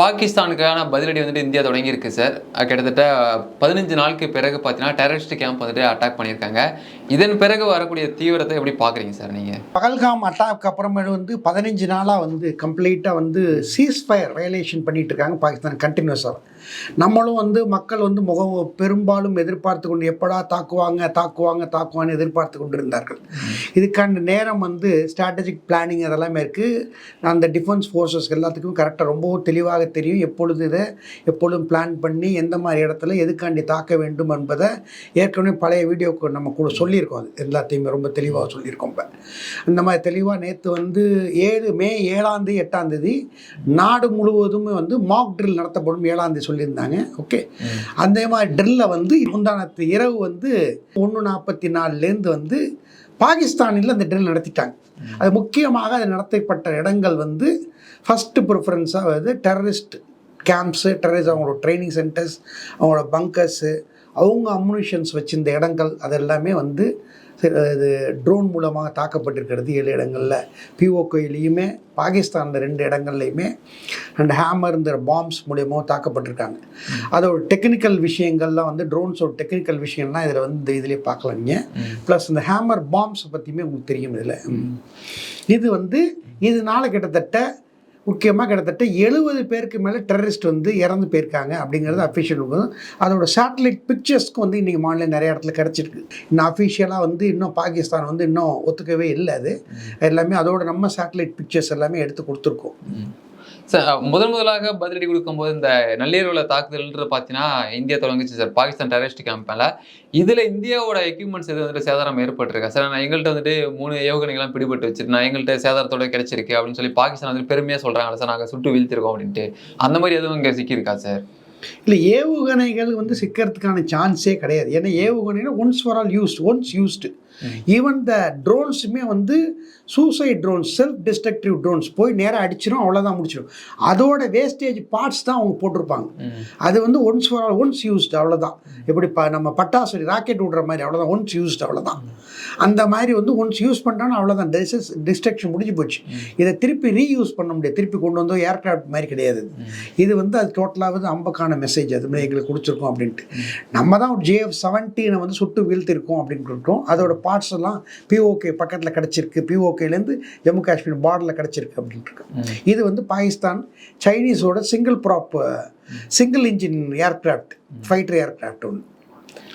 பாகிஸ்தானுக்கான பதிலடி வந்துட்டு India தொடங்கியிருக்கு sir. கிட்டத்தட்ட பதினஞ்சு நாளுக்கு பிறகு பார்த்தீங்கன்னா டெரரிஸ்ட் கேம்ப் வந்துட்டு அட்டாக் பண்ணியிருக்காங்க. இதன் பிறகு வரக்கூடிய தீவிரத்தை எப்படி பார்க்குறீங்க சார் நீங்கள் பகல்காம் அட்டாக் அப்புறமேட்டு வந்து பதினஞ்சு நாளாக வந்து கம்ப்ளீட்டாக வந்து சீஸ் ஃபயர் வயலேஷன் பண்ணிட்டு இருக்காங்க பாகிஸ்தான் கண்டினியூஸாக நம்மளும் வந்து மக்கள் வந்து முக பெரும்பாலும் எதிர்பார்த்து கொண்டு எப்படா தாக்குவாங்க தாக்குவாங்க தாக்குவான்னு எதிர்பார்த்து கொண்டு இருந்தார்கள் இதுக்கான நேரம் வந்து ஸ்ட்ராட்டஜிக் பிளானிங் அதெல்லாமே இருக்குது அந்த டிஃபென்ஸ் ஃபோர்ஸஸ் எல்லாத்துக்கும் கரெக்டாக ரொம்பவும் தெளிவாக தெரியும். எப்பொழுது இதை எப்பொழுதும் பிளான் பண்ணி எந்த மாதிரி இடத்துல எதுக்காண்டி தாக்க வேண்டும் என்பதை ஏற்கனவே பழைய வீடியோக்கு நம்ம கூட சொல்லி சொல்லியிருக்கோம் அது. எல்லாத்தையுமே ரொம்ப தெளிவாக சொல்லியிருக்கோம் இப்போ. அந்த மாதிரி தெளிவாக நேற்று வந்து ஏழு மே ஏழாம் தேதி எட்டாம் தேதி நாடு முழுவதுமே வந்து மாக் ட்ரில் நடத்தப்படும் ஏழாம் தேதி சொல்லியிருந்தாங்க. ஓகே? அந்த மாதிரி ட்ரில்லை வந்து முந்தானத்து இரவு வந்து ஒன்று நாற்பத்தி நாலுலேருந்து வந்து பாகிஸ்தானில் அந்த ட்ரில் நடத்திட்டாங்க. அது முக்கியமாக அது நடத்தப்பட்ட இடங்கள் வந்து ஃபஸ்ட்டு ப்ரிஃபரன்ஸாக வந்து டெரரிஸ்ட் கேம்ப்ஸு டெரரிஸ்ட் அவங்களோட ட்ரைனிங் சென்டர்ஸ் அவங்களோட பங்கர்ஸு அவங்க அம்யூனிஷன்ஸ் வச்சிருந்த இடங்கள் அதெல்லாமே வந்து இது ட்ரோன் மூலமாக தாக்கப்பட்டிருக்கிறது ஏழு இடங்களில். பிஓகேலையுமே பாகிஸ்தானில் ரெண்டு இடங்கள்லையுமே அண்ட் ஹேமர்ங்கிற பாம்ஸ் மூலியமாக தாக்கப்பட்டிருக்காங்க. அதோட டெக்னிக்கல் விஷயங்கள்லாம் வந்து ட்ரோன்ஸோட டெக்னிக்கல் விஷயம்லாம் இதில் வந்து இந்த இதிலே பார்க்கலாம் நீங்கள் ப்ளஸ் இந்த ஹேமர் பாம்ஸை பற்றியுமே உங்களுக்கு தெரியும் இதில். இது வந்து இதனால கிட்டத்தட்ட முக்கியமாக கிட்டத்தட்ட எழுபது பேருக்கு மேலே டெரரிஸ்ட் வந்து இறந்து போயிருக்காங்க அப்படிங்கிறது அஃபிஷியல் அதோட சேட்டலைட் பிக்சர்ஸ்க்கும் வந்து இன்றைக்கி மாநிலம் நிறைய இடத்துல கிடச்சிருக்கு. இன்னும் அஃபிஷியலாக வந்து இன்னும் பாகிஸ்தான் வந்து இன்னும் ஒத்துக்கவே இல்லை அது. எல்லாமே அதோட நம்ம சேட்டலைட் பிக்சர்ஸ் எல்லாமே எடுத்து கொடுத்துருக்கோம். முதன் முதலாக பதிலடி கொடுக்கும்போது இந்த நள்ளிரவுல தாக்குதல்ன்ற பார்த்தீங்கன்னா இந்தியா தொடங்குச்சு சார். பாகிஸ்தான் டெரரிஸ்ட் கேம்பில் இதில் இந்தியாவோட எக்யூப்மெண்ட்ஸ் எது வந்துட்டு சேதாரம் ஏற்பட்டிருக்கா? சார் நான் எங்கள்கிட்ட வந்துட்டு மூணு ஏவுகணைகள்லாம் பிடிபட்டு வச்சுட்டு நான் எங்கள்கிட்ட சேதாரத்தோட கிடைச்சிருக்கு அப்படின்னு சொல்லி பாகிஸ்தான் வந்து பெருமையாக சொல்கிறாங்களா சார் நாங்கள் சுட்டு வீழ்த்திருக்கோம் அப்படின்ட்டு. அந்த மாதிரி எதுவும் இங்கே சிக்கியிருக்கா சார்? இல்லை ஏவுகணைகள் வந்து சிக்கிறதுக்கான சான்ஸே கிடையாது. ஏன்னா ஏவுகணைனா once for all used once used even the ட்ரோன்ஸுமே வந்து suicide drones self destructive drones போய் நேராக அடிச்சிடும் அவ்வளோதான் முடிச்சிடும் அதோட வேஸ்டேஜ் பார்ட்ஸ் தான் அவங்க போட்டிருப்பாங்க. அது வந்து once for all once used அவ்வளோதான் எப்படி ப நம்ம பட்டாசு ராக்கெட் விடுற மாதிரி அவ்வளோதான் ஒன்ஸ் யூஸ்டு அவ்வளோதான் அந்த மாதிரி வந்து ஒன்ஸ் யூஸ் பண்ணிட்டோன்னா அவ்வளோதான் டிசஸ் டிஸ்ட்ரக்ஷன் முடிஞ்சு போச்சு. இதை திருப்பி ரீயூஸ் பண்ண முடியாது. திருப்பி கொண்டு வந்து ஏர்கிராஃப்ட் மாதிரி கிடையாது. இது. வந்து அது டோட்டலாக வந்து அம்பக்கான மெசேஜ் அது மாதிரி எங்களுக்கு கொடுத்துருக்கோம் அப்படின்ட்டு. நம்ம தான் ஜேஎஃப் செவன்டீனை வந்து சுட்டு வீழ்த்திருக்கோம் அப்படின்னு சொல்லிட்டோம் அதோட பார்ட்ஸ் எல்லாம் பிஓகே பக்கத்தில் கிடச்சிருக்கு. பிஓகேலேருந்து ஜம்மு காஷ்மீர் பார்டரில் கிடச்சிருக்கு அப்படின்ட்டு இது வந்து Pakistan சைனீஸோட single prop single engine aircraft fighter aircraft ஒன்று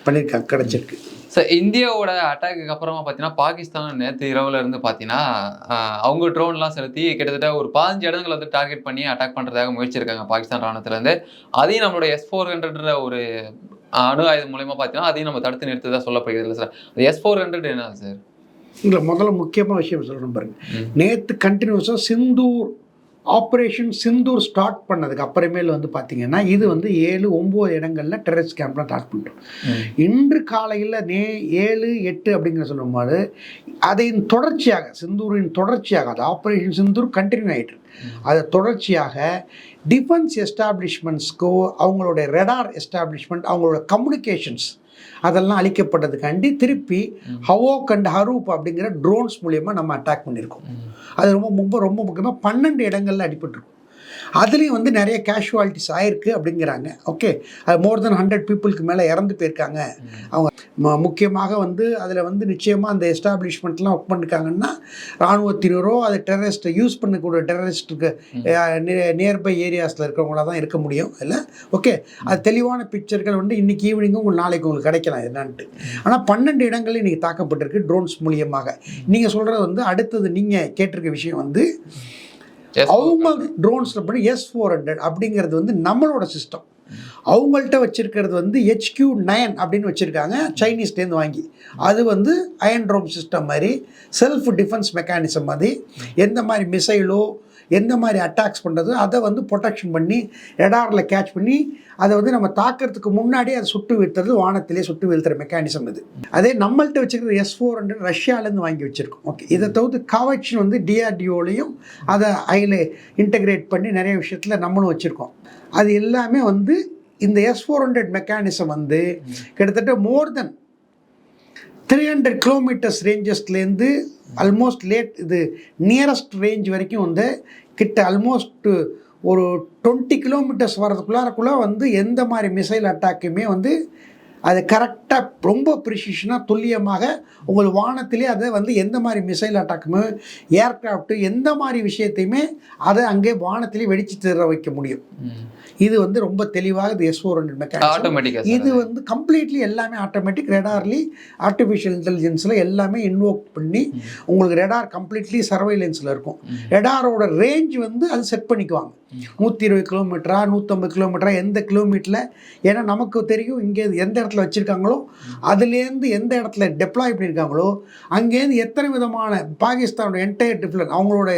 பண்ணியிருக்காங்க கிடச்சிருக்கு. சார் இந்தியாவோட அட்டாக்கு அப்புறமா பார்த்தீங்கன்னா பாகிஸ்தான் நேற்று இரவுல இருந்து பார்த்தீங்கன்னா அவங்க ட்ரோன்லாம் செலுத்தி கிட்டத்தட்ட ஒரு பதினஞ்சு இடங்களை வந்து டார்கெட் பண்ணி அட்டாக் பண்ணுறதாக முயற்சிருக்காங்க பாகிஸ்தான் ராணுவத்திலேருந்து. அதையும் நம்மளோட எஸ் ஃபோர் ஹண்ட்ரட்ன்ற ஒரு அணு ஆயுதம் மூலயமா பார்த்தீங்கன்னா அதையும் நம்ம தடுத்து நிறுத்ததா சொல்லப்படுகிறது. இல்லை சார். எஸ் ஃபோர் ஹண்ட்ரட் என்ன சார்? இல்லை முதல்ல முக்கியமான விஷயம் சொல்கிறேன் பாருங்க. நேற்று கண்டினியூஸாக சிந்தூர் ஆப்ரேஷன் சிந்தூர் ஸ்டார்ட் பண்ணதுக்கு அப்புறமேல் வந்து பார்த்தீங்கன்னா இது வந்து ஏழு ஒம்பது இடங்களில் டெரரிஸ்ட் கேம்ப்லாம் ஸ்டார்ட் பண்ணிட்டோம். இன்று காலையில் நே ஏழு எட்டு அப்படிங்கிற சொல்லும்போது அதையின் தொடர்ச்சியாக சிந்தூரின் தொடர்ச்சியாக அது ஆப்ரேஷன் சிந்தூர் கண்டினியூ ஆகிட்டு அதை தொடர்ச்சியாக டிஃபென்ஸ் எஸ்டாப்ளிஷ்மெண்ட்ஸ்க்கோ அவங்களோட ரெடார் எஸ்டாப்ளிஷ்மெண்ட் அவங்களோட கம்யூனிகேஷன்ஸ் அதெல்லாம் அழிக்கப்பட்டதுக்காண்டி திருப்பி ஹவோக் அண்ட் ஹரூப் அப்படிங்கிற ட்ரோன்ஸ் மூலியமா நம்ம அட்டாக் பண்ணியிருக்கோம். அது ரொம்ப ரொம்ப ரொம்ப முக்கியமாக பன்னெண்டு இடங்கள்ல அடிபட்டிருக்கும். அதுலேயும் வந்து நிறைய கேஷுவாலிட்டிஸ் ஆயிருக்கு அப்படிங்கிறாங்க. ஓகே அது மோர் தென் ஹண்ட்ரட் பீப்புளுக்கு மேலே இறந்து போயிருக்காங்க. அவங்க முக்கியமாக வந்து அதில் வந்து நிச்சயமாக அந்த எஸ்டாப்ளிஷ்மெண்ட்லாம் ஒர்க் பண்ணிருக்காங்கன்னா இராணுவத்தினரோ அது டெரரிஸ்ட்டை யூஸ் பண்ணக்கூடிய டெரரிஸ்ட்டுக்கு நியர்பை ஏரியாஸில் இருக்கிறவங்களா தான் இருக்க முடியும். இல்லை? ஓகே அது தெளிவான பிக்சர்கள் வந்து இன்னைக்கு ஈவினிங்கும் உங்களுக்கு நாளைக்கு உங்களுக்கு கிடைக்கலாம். என்னன்ட்டு. ஆனால் பன்னெண்டு இடங்களில் இன்றைக்கி தாக்கப்பட்டிருக்கு ட்ரோன்ஸ் மூலியமாக. நீங்கள் சொல்கிறது வந்து அடுத்தது நீங்கள் கேட்டிருக்க விஷயம் வந்து அவங்க ட்ரோன்ஸில் பண்ணி எஸ் ஃபோர் ஹண்ட்ரட் அப்படிங்கிறது வந்து நம்மளோட சிஸ்டம் அவங்கள்ட்ட வச்சுருக்கிறது வந்து ஹெச்கியூ நயன் அப்படின்னு வச்சுருக்காங்க சைனீஸ்லேருந்து வாங்கி. அது வந்து அயன் ட்ரோம் சிஸ்டம் மாதிரி செல்ஃப் டிஃபென்ஸ் மெக்கானிசம் மாதிரி. எந்த மாதிரி மிசைலோ எந்த மாதிரி அட்டாக்ஸ் பண்ணுறது அதை வந்து ப்ரொடெக்ஷன் பண்ணி ரெடாரில் கேட்ச் பண்ணி அதை வந்து நம்ம தாக்கிறதுக்கு முன்னாடி அதை சுட்டு வீழ்த்துறது வானத்திலே சுட்டு வீழ்த்துற மெக்கானிசம் இது அதே நம்மள்கிட்ட வச்சுருக்கிற எஸ் ஃபோர் ஹண்ட்ரட் ரஷ்யாவிலேருந்து வாங்கி வச்சுருக்கோம். ஓகே இதை தவிர்த்து கவச் வந்து டிஆர்டிஓலையும் அதை அதில் இன்டகிரேட் பண்ணி நிறைய விஷயத்தில் நம்மளும் வச்சுருக்கோம். அது எல்லாமே வந்து இந்த எஸ் ஃபோர் ஹண்ட்ரட் மெக்கானிசம் வந்து கிட்டத்தட்ட more than three hundred kilometres ரேஞ்சஸ்லேருந்து almost late இது நியரஸ்ட் ரேஞ்ச் வரைக்கும் வந்து கிட்ட ஆல்மோஸ்ட் ஒரு டுவெண்ட்டி கிலோமீட்டர்ஸ் வர்றதுக்குள்ளாரக்குள்ளே வந்து எந்த மாதிரி மிசைல் அட்டாக்குமே வந்து அது கரெக்டாக ரொம்ப ப்ரிசிஷனாக துல்லியமாக உங்கள் வானத்திலே அதை வந்து எந்த மாதிரி மிசைல் அட்டாக்குமே ஏர்க்ராஃப்ட்டு எந்த மாதிரி விஷயத்தையுமே அதை அங்கே வானத்திலே வெடிச்சு தர வைக்க முடியும். இது வந்து ரொம்ப தெளிவாக இது எஸ் ஃபோர் ஹண்ட்ரட் மெக்கானிசம் இது வந்து கம்ப்ளீட்லி எல்லாமே ஆட்டோமேட்டிக் ரெடார்லி ஆர்டிஃபிஷியல் இன்டெலிஜென்ஸில் எல்லாமே இன்வோக் பண்ணி உங்களுக்கு ரெடார் கம்ப்ளீட்லி சர்வைலன்ஸில் இருக்கும். ரெடாரோட ரேஞ்ச் வந்து அது செட் பண்ணிக்குவாங்க. நூற்றி இருபது கிலோமீட்டரா நூற்றம்பது கிலோமீட்டரா எந்த கிலோமீட்டரில் ஏன்னா நமக்கு தெரியும் இங்கே எந்த இடத்துல வச்சுருக்காங்களோ அதுலேருந்து எந்த இடத்துல டெப்ளாய் பண்ணியிருக்காங்களோ அங்கேருந்து எத்தனை விதமான பாகிஸ்தானோட என்டையர் டிஃப்ளன் அவங்களோட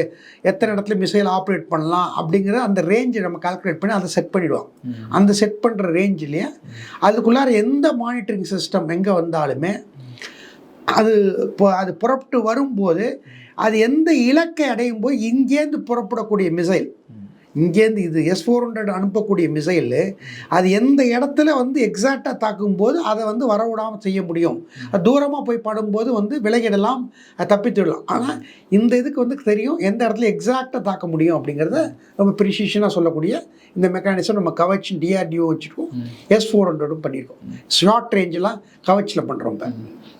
எத்தனை இடத்துல மிசைல் ஆப்ரேட் பண்ணலாம் அப்படிங்கிற அந்த ரேஞ்சை நம்ம கால்குலேட் பண்ணி அதை செட் பண்ணிடுவாங்க. அந்த செட் பண்ணுற ரேஞ்சிலேயே அதுக்குள்ளார எந்த மானிட்டரிங் சிஸ்டம் எங்கே வந்தாலுமே அது இப்போ அது புறப்பட்டு வரும்போது அது எந்த இலக்கை அடையும் போது இங்கேருந்து புறப்படக்கூடிய மிசைல் இங்கேருந்து இது எஸ் ஃபோர் ஹண்ட்ரட் அனுப்பக்கூடிய மிசைல் அது எந்த இடத்துல வந்து எக்ஸாக்டாக தாக்கும்போது அதை வந்து வரவிடாமல் செய்ய முடியும். தூரமாக போய் படும்போது வந்து விலகிடலாம் தப்பித்துடலாம் ஆனால் இந்த இதுக்கு வந்து தெரியும் எந்த இடத்துல எக்ஸாக்டாக தாக்க முடியும் அப்படிங்கிறத ரொம்ப ப்ரிசிஷனாக சொல்லக்கூடிய இந்த மெக்கானிசம் நம்ம கவச் டிஆர்டிஓ வச்சுருக்கோம். எஸ் ஃபோர் ஹண்ட்ரடும் பண்ணியிருக்கோம் ஷார்ட் ரேஞ்செலாம் கவச்சில் பண்ணுறோம் இப்போ.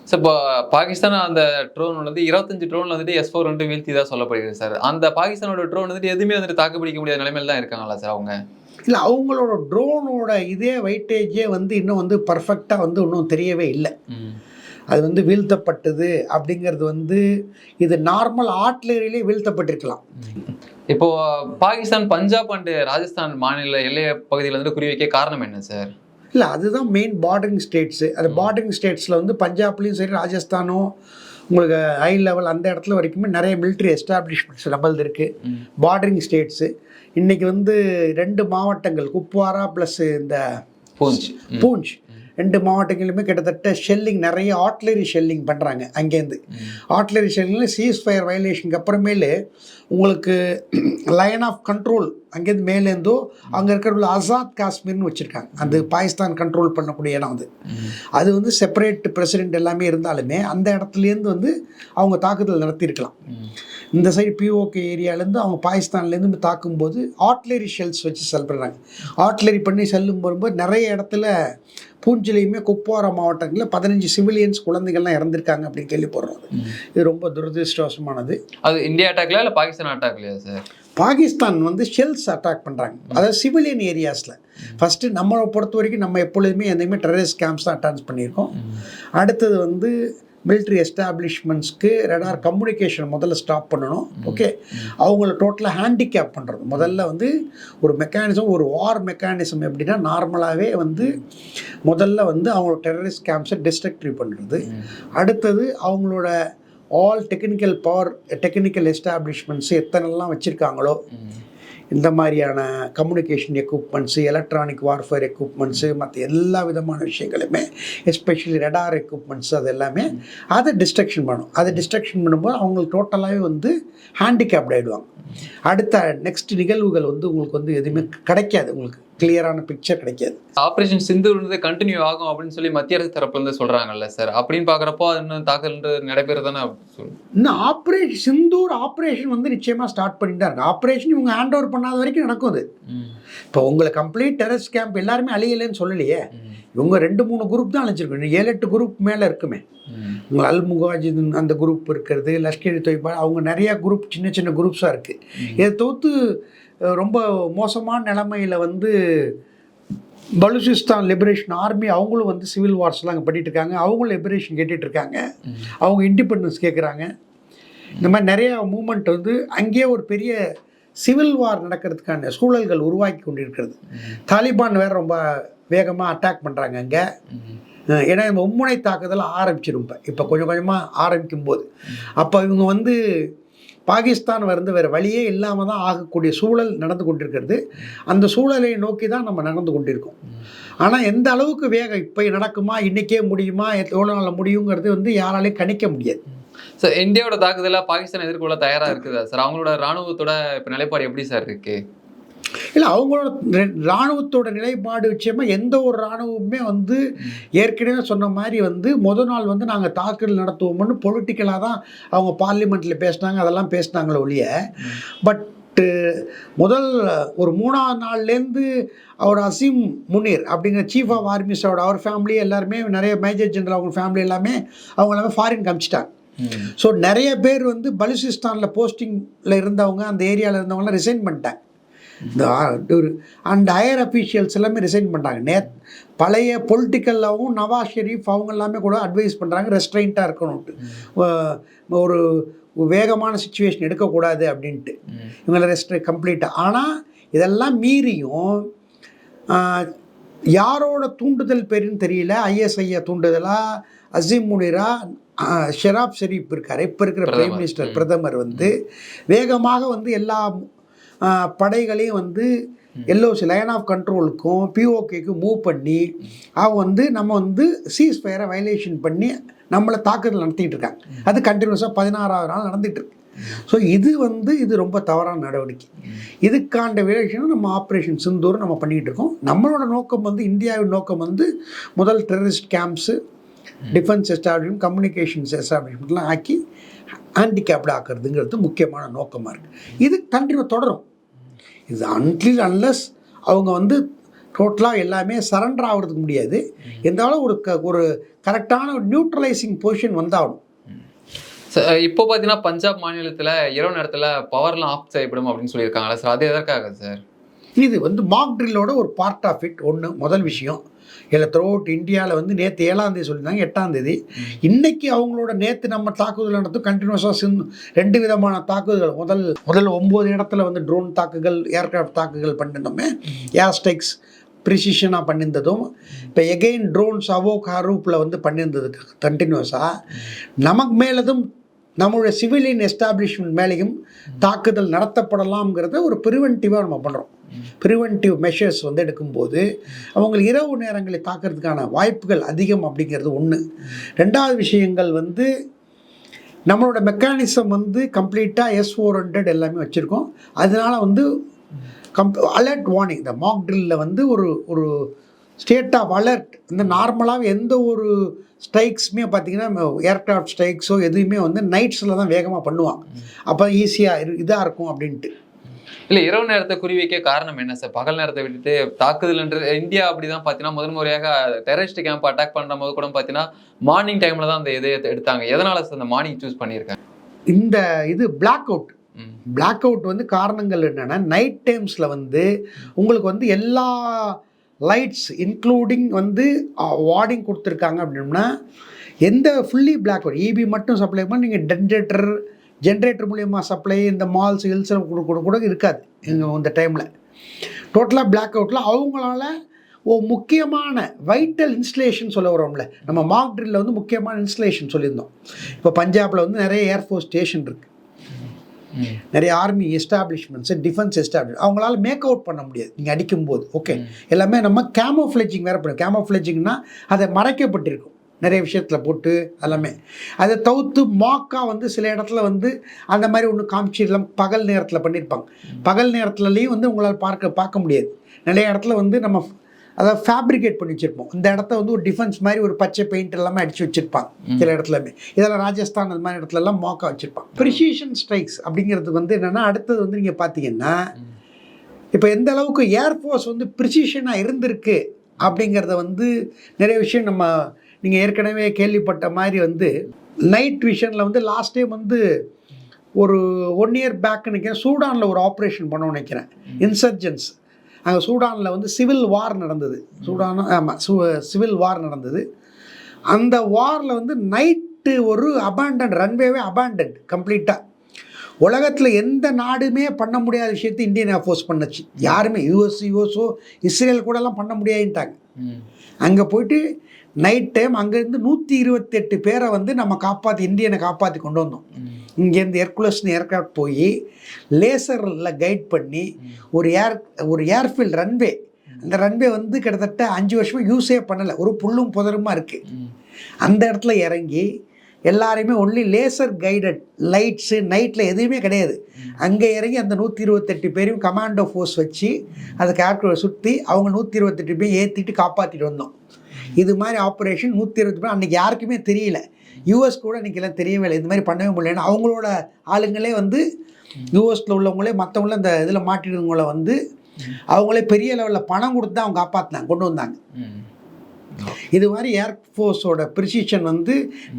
ஸோ இப்போ பாகிஸ்தான் அந்த ட்ரோன் வந்து இருபத்தஞ்சு ட்ரோன் வந்துட்டு எஸ் ஃபோர் வந்துட்டு வீழ்த்தி தான் சொல்லப்படுகிறது சார் அந்த பாகிஸ்தானோட ட்ரோன் வந்துட்டு எதுவுமே வந்துட்டு தாக்கு பிடிக்க முடியாத நிலைமையில தான் இருக்காங்களா சார் அவங்க? இல்லை அவங்களோட ட்ரோனோட இதே வெயிட்டேஜே வந்து இன்னும் வந்து பர்ஃபெக்டாக வந்து இன்னும் தெரியவே இல்லை. அது வந்து வீழ்த்தப்பட்டது அப்படிங்கிறது வந்து இது நார்மல் ஆட்லரியிலே வீழ்த்தப்பட்டிருக்கலாம். இப்போ பாகிஸ்தான் பஞ்சாப் அண்ட் ராஜஸ்தான் மாநில எல்லை பகுதியில் வந்துட்டு குறிவைக்க காரணம் என்ன சார் இல்லை அதுதான் மெயின் பார்டரிங் ஸ்டேட்ஸு அது பார்டரிங் ஸ்டேட்ஸில் வந்து பஞ்சாப்லேயும் சரி ராஜஸ்தானும் உங்களுக்கு ஹை லெவல் அந்த இடத்துல வரைக்குமே நிறைய military எஸ்டாப்ளிஷ்மெண்ட்ஸ் நம்மளது இருக்குது பார்டரிங் ஸ்டேட்ஸு இன்றைக்கி வந்து ரெண்டு மாவட்டங்கள் குப்வாரா ப்ளஸ் இந்த பூஞ்ச். பூஞ்ச். ரெண்டு மாவட்டங்களிலுமே கிட்டத்தட்ட ஷெல்லிங் நிறைய ஆட்லரி ஷெல்லிங் பண்ணுறாங்க அங்கேருந்து ஆட்லரி ஷெல்லிங்கில் சீஸ் ஃபயர் வயலேஷனுக்கு அப்புறமேலு உங்களுக்கு லைன் ஆஃப் கண்ட்ரோல் அங்கேருந்து மேலேருந்தோ அங்கே இருக்கிற ஆசாத் காஷ்மீர்னு வச்சுருக்காங்க. அந்த பாகிஸ்தான் கண்ட்ரோல் பண்ணக்கூடிய இடம் அது. அது வந்து செப்பரேட் பிரசிடென்ட் எல்லாமே இருந்தாலுமே அந்த இடத்துலேருந்து வந்து அவங்க தாக்குதல் நடத்தியிருக்கலாம். இந்த சைடு பிஓகே ஏரியாலேருந்து அவங்க பாகிஸ்தான்லேருந்து தாக்கும்போது ஆட்லரி ஷெல்ஸ் வச்சு செல் பண்ணுறாங்க ஆட்லரி பண்ணி செல்லும் வரும்போது நிறைய இடத்துல பூஞ்சிலையுமே குப்வாரா மாவட்டங்களில் பதினஞ்சு சிவிலியன்ஸ் குழந்தைகள்லாம் இறந்துருக்காங்க அப்படின்னு கேள்விப்படுறோம். இது ரொம்ப துரதிருஷ்டவசமானது. அது இந்தியா அட்டாக்ல இல்லை பாகிஸ்தான் அட்டாக்லையா சார் பாகிஸ்தான் வந்து ஷெல்ஸ் அட்டாக் பண்ணுறாங்க அதாவது சிவிலியன் ஏரியாஸில் ஃபஸ்ட்டு நம்மளை பொறுத்த வரைக்கும் நம்ம எப்பொழுதுமே எந்தையுமே டெரரிஸ்ட் கேம்ப்ஸ் தான் அட்டாச் பண்ணியிருக்கோம். அடுத்தது வந்து military எஸ்டாப்ளிஷ்மெண்ட்ஸ்க்கு ரெடார் கம்யூனிகேஷன் முதல்ல ஸ்டாப் பண்ணணும். ஓகே அவங்கள டோட்டலாக ஹேண்டிகேப் பண்ணுறது முதல்ல வந்து ஒரு மெக்கானிசம் ஒரு வார் மெக்கானிசம் எப்படின்னா நார்மலாகவே வந்து முதல்ல வந்து அவங்களோட டெரரிஸ்ட் கேம்ப்ஸை டிஸ்ட்ரக்டிவ் பண்ணுறது அடுத்தது அவங்களோட all technical power technical establishments எத்தனைலாம் வச்சுருக்காங்களோ இந்த மாதிரியான communication equipments electronic warfare equipments மற்ற எல்லா விதமான விஷயங்களுமே எஸ்பெஷலி ரெடார் எக்யூப்மெண்ட்ஸ் அது எல்லாமே அதை டிஸ்ட்ரக்ஷன் பண்ணும். அதை டிஸ்ட்ரக்ஷன் பண்ணும்போது அவங்களுக்கு டோட்டலாகவே வந்து ஹேண்டிகேப்ட் ஆகிடுவாங்க அடுத்த நெக்ஸ்ட் நிகழ்வுகள் வந்து உங்களுக்கு வந்து எதுவுமே கிடைக்காது உங்களுக்கு. கிளியரான பிக்சர் கிடைக்காது. ஆபரேஷன் வந்து கண்டினியூ ஆகும் அப்படின்னு சொல்லி மத்திய அரசு தரப்புல இருந்து சொல்றாங்கல்ல சார் அப்படின்னு பாக்குறப்போ அது இன்னும் தாக்கல் நடைபெற தானே இன்னும் ஆப்ரேஷன் சிந்தூர் ஆப்ரேஷன் வந்து நிச்சயமாக ஸ்டார்ட் பண்ணிட்டு இருக்கு. ஆப்ரேஷன் இவங்க ஹேண்ட் ஓவர் பண்ணாத வரைக்கும் நடக்கும் அது. இப்போ உங்களை கம்ப்ளீட் டெரஸ் கேம்ப் எல்லாருமே அழியலைன்னு சொல்லலையே. இவங்க ரெண்டு மூணு குரூப் தான் அழைச்சிருக்கோம் ஏழு எட்டு குரூப் மேலே இருக்குமே. உங்கள் அல் முகாஜின் அந்த குரூப் இருக்கிறது லஷ்கர் தொய்பா அவங்க நிறையா குரூப் சின்ன சின்ன குரூப்ஸாக இருக்குது இதை அஹ், ரொம்ப மோசமான நிலைமையில் வந்து பலுச்சிஸ்தான் லிபரேஷன் ஆர்மி அவங்களும் வந்து சிவில் வார்ஸ்லாம் அங்கே பண்ணிட்டு இருக்காங்க அவங்களும் லிபரேஷன் கேட்டுட்டு இருக்காங்க அவங்க இண்டிபெண்டன்ஸ் கேட்குறாங்க இந்த மாதிரி நிறைய மூமெண்ட் வந்து அங்கேயே ஒரு பெரிய சிவில் வார் நடக்கிறதுக்கான சூழல்கள் உருவாக்கி கொண்டிருக்கிறது. தாலிபான் வேற ரொம்ப வேகமாக அட்டாக் பண்ணுறாங்க அங்கே. ஏன்னா இந்த மும்முனை தாக்குதல் ஆரம்பிச்சிடும் இப்போ. இப்போ கொஞ்சம் கொஞ்சமாக ஆரம்பிக்கும் போது அப்போ இவங்க வந்து பாகிஸ்தான் வந்து வேறு வழியே இல்லாமல் தான் ஆகக்கூடிய சூழல் நடந்து கொண்டிருக்கிறது. அந்த சூழலை நோக்கி தான் நம்ம நடந்து கொண்டிருக்கோம். ஆனால் எந்த அளவுக்கு வேகம் இப்போ நடக்குமா இன்றைக்கே முடியுமா எவ்வளோ நாளில் முடியுங்கிறது வந்து யாராலையும் கணிக்க முடியாது. சார் இந்தியாவோட தாக்குதலாக பாகிஸ்தான் எதிர்கொள்ள தயாரா இருக்குதா சார்? அவங்களோட ராணுவத்தோட இப்ப நிலைப்பாடு எப்படி சார் இருக்கு? இல்லை அவங்களோட ரெ- ராணுவத்தோட நிலைப்பாடு விஷயமா எந்த ஒரு ராணுவமுமே வந்து ஏற்கனவே சொன்ன மாதிரி வந்து முத நாள் வந்து நாங்கள் தாக்குதல் நடத்துவோம்னு பொலிட்டிக்கலாக தான் அவங்க பார்லிமெண்ட்டில் பேசினாங்க அதெல்லாம் பேசினாங்களே ஒழிய. பட் பட்டு முதல் ஒரு மூணாவது நாள்லேருந்து அவர் அசீம் முனீர் அப்படிங்கிற சீஃப் ஆஃப் ஆர்மிஸோட அவர் ஃபேமிலி எல்லாருமே நிறைய மேஜர் ஜெனரல் அவங்க ஃபேமிலி எல்லாமே அவங்க எல்லாமே ஃபாரின் காமிச்சிட்டாங்க. ஸோ நிறைய பேர் வந்து பலுசிஸ்தானில் போஸ்டிங்கில் இருந்தவங்க அந்த ஏரியாவில் இருந்தவங்களாம் ரிசைன் பண்ணிட்டாங்க. இந்த ஒரு அண்ட் ஹையர் அஃபீஷியல்ஸ் எல்லாமே ரிசைன் பண்ணுறாங்க நே பழைய பொலிட்டிக்கல்லாகவும் நவாஸ் ஷெரீஃப் அவங்க எல்லாமே கூட அட்வைஸ் பண்ணுறாங்க ரெஸ்ட்ரெயின்ட்டாக இருக்கணும்ட்டு ஒரு வேகமான சுச்சுவேஷன் எடுக்கக்கூடாது அப்படின்ட்டு. இவங்களை ரெஸ்ட்ரி கம்ப்ளீட்டாக ஆனால் இதெல்லாம் மீறியும் யாரோட தூண்டுதல் பேருன்னு தெரியல. ஐஎஸ்ஐயா தூண்டுதலா அசீம் முனிரா ஷெராப் ஷெரீப் இருக்கார். இப்போ இருக்கிற பிரைம். மினிஸ்டர். பிரதமர் வந்து வேகமாக வந்து எல்லா ஆஹ், படைகளையும் வந்து எல்ஓசி லைன் ஆஃப் கண்ட்ரோலுக்கும் பிஓகேக்கும் மூவ் பண்ணி அவங்க வந்து நம்ம வந்து சீஸ் ஃபயரை வயலேஷன் பண்ணி நம்மளை தாக்குதல் நடத்திட்டு இருக்காங்க. அது கண்டினியூஸாக பதினாறாவது நாள் நடந்துட்டு இருக்கு. ஸோ இது வந்து இது ரொம்ப தவறான நடவடிக்கை. இதுக்காண்ட விளையாட்டு நம்ம ஆப்ரேஷன் சிந்தூர் நம்ம பண்ணிகிட்டு இருக்கோம். நம்மளோட நோக்கம் வந்து இந்தியாவின் நோக்கம் வந்து முதல் terrorist camps defence establishment communications எஸ்டாப்ளிஷ்மெண்ட்லாம் ஆக்கி ஹேண்டிகேப்டு ஆக்குறதுங்கிறது முக்கியமான நோக்கமாக இருக்குது இது கண்டினியூ தொடரும். இது அன்டில் அன்லஸ் அவங்க வந்து டோட்டலாக எல்லாமே சரண்டர் ஆகிறதுக்கு முடியாது. இருந்தாலும் ஒரு க ஒரு கரெக்டான ஒரு நியூட்ரலைசிங் பொசிஷன் வந்தாகணும். இப்போ பார்த்தீங்கன்னா பஞ்சாப் மாநிலத்தில் இரவு நேரத்தில் பவர்லாம் ஆஃப் செய்யப்படும் அப்படின்னு சொல்லியிருக்காங்களா சார் அது எதற்காக சார் இது வந்து மாக் ட்ரில்லோட ஒரு பார்ட் ஆஃப் இட் ஒன்று முதல் விஷயம். இல்லை த்ரூ அவுட் இந்தியாவில் வந்து நேற்று ஏழாம் தேதி சொல்லியிருந்தாங்க எட்டாம் தேதி. இன்னைக்கு அவங்களோட நேற்று நம்ம தாக்குதல் நடத்தும் கண்டினியூஸாக சிந்து ரெண்டு விதமான தாக்குதல்கள். முதல் முதல் ஒம்பது இடத்துல வந்து ட்ரோன் தாக்குதல் ஏர்கிராஃப்ட் தாக்குதல் பண்ணியிருந்தோமே ஏர் ப்ரிசிஷனாக பண்ணியிருந்ததும். இப்போ எகெயின் ட்ரோன்ஸ் அவோக் ஹரூப்பில் வந்து பண்ணியிருந்தது கண்டினியூஸாக நமக்கு மேலதும் நம்மளுடைய சிவிலியன் எஸ்டாப்ளிஷ்மெண்ட் மேலேயும் தாக்குதல் நடத்தப்படலாம்ங்கிறத ஒரு ப்ரிவென்டிவாக நம்ம பண்ணுறோம் ப்ரிவென்டிவ் மெஷர்ஸ் வந்து எடுக்கும்போது அவங்க இரவு நேரங்களை தாக்கிறதுக்கான வாய்ப்புகள் அதிகம் அப்படிங்கிறது ஒன்று ரெண்டாவது விஷயங்கள் வந்து நம்மளோட மெக்கானிசம் வந்து கம்ப்ளீட்டாக எஸ் ஃபோர் ஹண்ட்ரட் எல்லாமே வச்சுருக்கோம். அதனால வந்து கம்ப் அலர்ட் வார்னிங் இந்த மாக் ட்ரில்லில் வந்து ஒரு ஒரு ஸ்டேட் ஆஃப் அலர்ட் இந்த நார்மலாக எந்த ஒரு ஸ்ட்ரைக்ஸுமே பார்த்தீங்கன்னா ஏர்க்ராஃப்ட் ஸ்ட்ரைக்ஸோ எதுவுமே வந்து நைட்ஸில் தான் வேகமாக பண்ணுவாங்க. அப்போ ஈஸியாக இதாக இருக்கும் அப்படின்ட்டு. இல்லை இரவு நேரத்தை குறிவைக்க காரணம் என்ன சார்? பகல் நேரத்தை விட்டுட்டு தாக்குதல்ன்றது இந்தியா அப்படிதான் பார்த்தீங்கன்னா முதல் முறையாக டெரரிஸ்ட் கேம்ப் அட்டாக் பண்ணுற போது கூட பார்த்தீங்கன்னா மார்னிங் டைமில் தான் அந்த இதை எடுத்தாங்க. எதனால சார் அந்த மார்னிங் சூஸ் பண்ணியிருக்காங்க? இந்த இது பிளாக் அவுட். பிளாக் அவுட் வந்து காரணங்கள் என்னென்னா நைட் டைம்ஸில் வந்து உங்களுக்கு வந்து எல்லா லைட்ஸ் இன்க்ளூடிங் வந்து வார்டிங் கொடுத்துருக்காங்க அப்படின்னா எந்த ஃபுல்லி பிளாக் அவுட் இபி மட்டும் சப்ளை பண்ணி நீங்கள் ஜென்ரேட்டர் ஜென்ரேட்டர் மூலியமாக சப்ளை இந்த மால்ஸ் ஹில்ஸ் கூட கூட இருக்காது. எங்கள் இந்த டைமில் டோட்டலாக பிளாக் அவுட்டில் அவங்களால ஓ முக்கியமான வைட்டல் இன்ஸ்டலேஷன் சொல்ல வரோம்ல நம்ம மார்க் ட்ரில்ல வந்து முக்கியமான இன்ஸ்டலேஷன் சொல்லியிருந்தோம். இப்போ பஞ்சாபில் வந்து நிறைய ஏர்ஃபோர்ஸ் ஸ்டேஷன் இருக்குது நிறைய ஆர்மி எஸ்டாப்ளிஷ்மெண்ட்ஸு டிஃபென்ஸ் எஸ்டாப்ளிஷ் அவங்களால மேக் அவுட் பண்ண முடியாது. நீங்கள் அடிக்கும்போது ஓகே எல்லாமே நம்ம கேமோஃப்ளெஜிங் வேறு பண்ணும் கேமோஃப்ளெஜிங்னா அதை மறைக்கப்பட்டிருக்கும். நிறைய விஷயத்தில் போட்டு எல்லாமே. அதை தவிர்த்து மாக்கா வந்து சில இடத்துல வந்து அந்த மாதிரி ஒன்று காமிச்சிடலாம் பகல் நேரத்தில் பண்ணியிருப்பாங்க பகல் நேரத்துலலையும் வந்து உங்களால் பார்க்க பார்க்க முடியாது. நிறைய இடத்துல வந்து நம்ம அதாவது ஃபேப்ரிகேட் பண்ணி வச்சுருப்போம். இந்த இடத்த வந்து ஒரு டிஃபென்ஸ் மாதிரி ஒரு பச்சை பெயிண்ட் எல்லாமே அடித்து வச்சுருப்பாங்க. சில இடத்துலமே இதெல்லாம் ராஜஸ்தான் அது மாதிரி இடத்துல எல்லாம் மாக்கா வச்சுருப்பாங்க. ப்ரிசிஷன் ஸ்ட்ரைக்ஸ் அப்படிங்கிறது வந்து என்னென்னா அடுத்தது வந்து நீங்கள் பார்த்தீங்கன்னா இப்போ எந்த அளவுக்கு ஏர்ஃபோர்ஸ் வந்து ப்ரிசிஷனாக இருந்திருக்கு அப்படிங்கிறத வந்து நிறைய விஷயம் நம்ம நீங்கள் ஏற்கனவே கேள்விப்பட்ட மாதிரி வந்து நைட் விஷனில் வந்து லாஸ்ட் டைம் வந்து ஒரு ஒன் இயர் பேக் நினைக்கிறேன் சூடானில் ஒரு ஆப்ரேஷன் பண்ண நினைக்கிறேன். இன்சர்ஜென்ஸ் அங்கே சூடானில் வந்து சிவில் வார் நடந்தது. சூடான ஆமாம் சு சிவில் வார் நடந்தது. அந்த வாரில் வந்து நைட்டு ஒரு அபாண்டன்ட் ரன்வேவே அபாண்டன் கம்ப்ளீட்டாக உலகத்தில் எந்த நாடுமே பண்ண முடியாத விஷயத்தை இந்தியன் ஏர்ஃபோர்ஸ் பண்ணுச்சு. யாருமே யூஎஸ் யூஎஸ்ஓ இஸ்ரேல் கூடலாம் பண்ண முடியாதுன்ட்டாங்க. அங்கே போயிட்டு நைட் டைம் அங்கேருந்து நூற்றி இருபத்தெட்டு பேரை வந்து நம்ம காப்பாற்றி இந்தியனை காப்பாற்றி கொண்டு வந்தோம். இங்கேருந்து ஏர்குலஸ்னு ஏர்க்ராஃப்ட் போய் லேசரில் கைட் பண்ணி ஒரு ஏர் ஒரு ஏர்ஃபீல்ட் ரன்வே அந்த ரன்வே வந்து கிட்டத்தட்ட அஞ்சு வருஷமாக யூஸே பண்ணலை. ஒரு புல்லும் புதருமா இருக்குது. அந்த இடத்துல இறங்கி எல்லாரையுமே ஒன்லி லேசர் கைடட் லைட்ஸு நைட்டில் எதுவுமே கிடையாது. அங்கே இறங்கி அந்த நூற்றி இருபத்தெட்டு பேரையும் கமாண்டோ ஃபோர்ஸ் வச்சு அதுக்கு ஏர்க்ராஃப்ட் சுற்றி அவங்க நூற்றி இருபத்தெட்டு பேர் ஏற்றிட்டு காப்பாற்றிட்டு வந்தோம். இது மாதிரி ஆப்ரேஷன் நூற்றி இருபத்தி பேர் அன்றைக்கி யாருக்குமே தெரியல. யூஎஸ் கூட இன்னைக்கு எல்லாம் தெரியவே இல்லை. இந்த மாதிரி பண்ணவே முடியலன்னு அவங்களோட ஆளுங்களே வந்து யூஎஸில் உள்ளவங்களே மற்றவங்கள இந்த இதில் மாட்டிடுறவங்கள வந்து அவங்களே பெரிய லெவலில் பணம் கொடுத்து தான் அவங்க காப்பாற்றினாங்க கொண்டு வந்தாங்க. இது மாதிரி ஏர்ஃபோர்ஸோட ப்ரிசிஷன் வந்து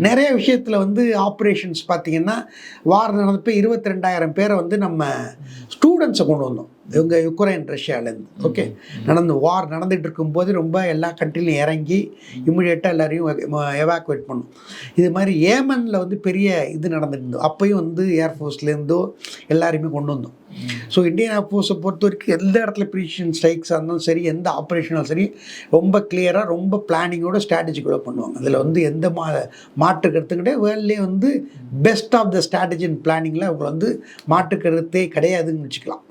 நிறைய விஷயத்தில் வந்து ஆப்ரேஷன்ஸ் பார்த்தீங்கன்னா வார் நடந்தப்போ இருபத்தி ரெண்டாயிரம் பேரை வந்து நம்ம ஸ்டூடெண்ட்ஸை கொண்டு வந்தோம். இவங்க யுக்ரைன் ரஷ்யாவிலேருந்து ஓகே நடந்து வார் நடந்துகிட்டு இருக்கும்போது ரொம்ப எல்லா கண்ட்ரிலையும் இறங்கி இம்மிடியேட்டாக எல்லாரையும் எவாக்குவேட் பண்ணும். இது மாதிரி ஏமனில் வந்து பெரிய இது நடந்துட்டு இருந்தோம் அப்போயும் வந்து ஏர்ஃபோர்ஸ்லேருந்தோ எல்லாரையுமே கொண்டு வந்தோம். ஸோ இந்தியன் ஏர்ஃபோர்ஸை பொறுத்த வரைக்கும் எந்த இடத்துல ப்ரிசிஷன் ஸ்ட்ரைக்ஸாக இருந்தாலும் சரி எந்த ஆப்ரேஷனாலும் சரி ரொம்ப கிளியராக ரொம்ப பிளானிங்கோட ஸ்ட்ராட்டஜிக்கோட பண்ணுவாங்க. அதில் வந்து எந்த மா மாற்று கருத்து கிடையாது வேர்ல்ட்லேயே வந்து best of the strategy and பிளானிங்கில் அவங்க வந்து மாற்று கருத்தே கிடையாதுன்னு வச்சுக்கலாம்.